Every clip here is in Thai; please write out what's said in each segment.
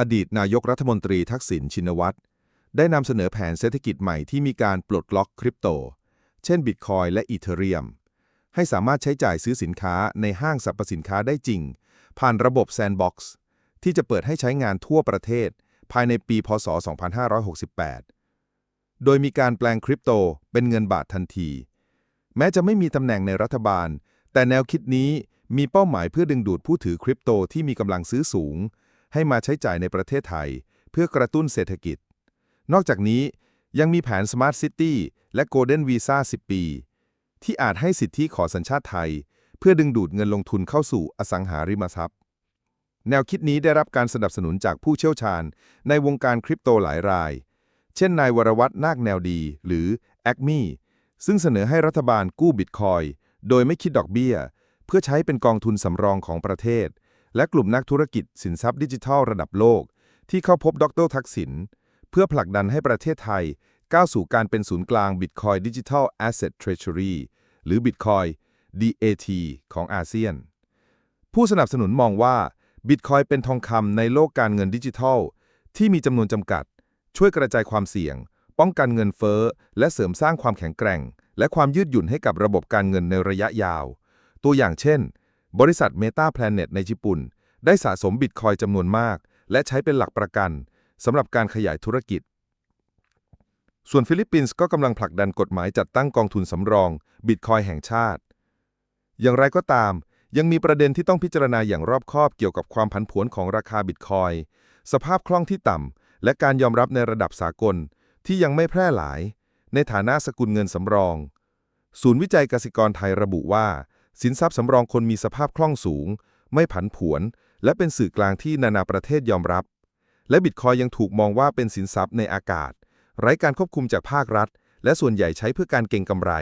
อดีตนายกรัฐมนตรีทักษิณชินวัตร ได้นำเสนอแผนเศรษฐกิจใหม่ที่มีการปลดล็อกคริปโต เช่นบิตคอยและอีเธเรียม ให้สามารถใช้จ่ายซื้อสินค้าในห้างสรรพสินค้าได้จริง ผ่านระบบแซนด์บ็อกซ์ที่จะเปิดให้ใช้งานทั่วประเทศ ภายในปี พศ 2568 โดยมีการแปลงคริปโตเป็นเงินบาททันที แม้จะไม่มีตำแหน่งในรัฐบาล แต่แนวคิดนี้มีเป้าหมายเพื่อดึงดูดผู้ถือคริปโตที่มีกำลังซื้อสูง ให้มาใช้จ่ายในประเทศไทย เพื่อกระตุ้นเศรษฐกิจ นอกจากนี้ยังมีแผน Smart City และ Golden Visa 10 ปี ที่อาจให้สิทธิขอสัญชาติไทย เพื่อดึงดูดเงินลงทุนเข้าสู่อสังหาริมทรัพย์ แนวคิดนี้ได้รับการสนับสนุนจากผู้เชี่ยวชาญ ในวงการคริปโตหลายราย เช่นนายวรวัฒน์นาคแนวดี หรือ a c m e ซึ่งเสนอให้รัฐบาลกู้บิตคอยโดยไม่คิดดอกเบี้ย เพื่อใช้เป็นกองทุนสำรองของประเทศ และกลุ่มนักธุรกิจสินทรัพย์ดิจิทัลระดับโลก ที่เข้าพบดรทักษิณเพื่อผลักดันให้ประเทศไทย ก้าวสู่การเป็นศูนย์กลาง Bitcoin Digital Asset Treasury หรือ Bitcoin DAT ของอาเซียน ผู้สนับสนุนมองว่า Bitcoin เป็นทองคำในโลกการเงินดิจิทัล ที่มีจำนวนจำกัด ช่วยกระจายความเสี่ยง ป้องกันเงินเฟ้อ และเสริมสร้างความแข็งแกร่ง และความยืดหยุ่นให้กับระบบการเงินในระยะยาว ตัวอย่างเช่น บริษัท Meta Planet ในญี่ปุ่น ได้สะสมบิตคอยจำนวนมาก และใช้เป็นหลักประกันสำหรับการขยายธุรกิจ ส่วนฟิลิปปินส์ก็กำลังผลักดันกฎหมายจัดตั้งกองทุนสำรอง บิตคอยแห่งชาติ อย่างไรก็ตาม ยังมีประเด็นที่ต้องพิจารณาอย่างรอบคอบเกี่ยวกับความผันผวนของราคาบิตคอยสภาพคล่องที่ต่ำและการยอมรับในระดับสากลที่ยังไม่แพร่หลาย ในฐานะสกุลเงินสำรอง ศูนย์วิจัยกสิกรไทยระบุว่า สินทรัพย์สำรองคนมีสภาพคล่องสูง ไม่ผันผวน และเป็นสื่อกลางที่นานาประเทศยอมรับ และบิตคอยยังถูกมองว่าเป็นสินทรัพย์ในอากาศ ไร้การควบคุมจากภาครัฐ และส่วนใหญ่ใช้เพื่อการเก็งกำไร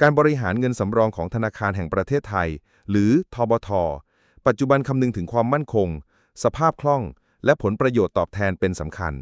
การบริหารเงินสำรองของธนาคารแห่งประเทศไทย หรือทบท ปัจจุบันคำนึงถึงความมั่นคง สภาพคล่อง และผลประโยชน์ตอบแทนเป็นสำคัญ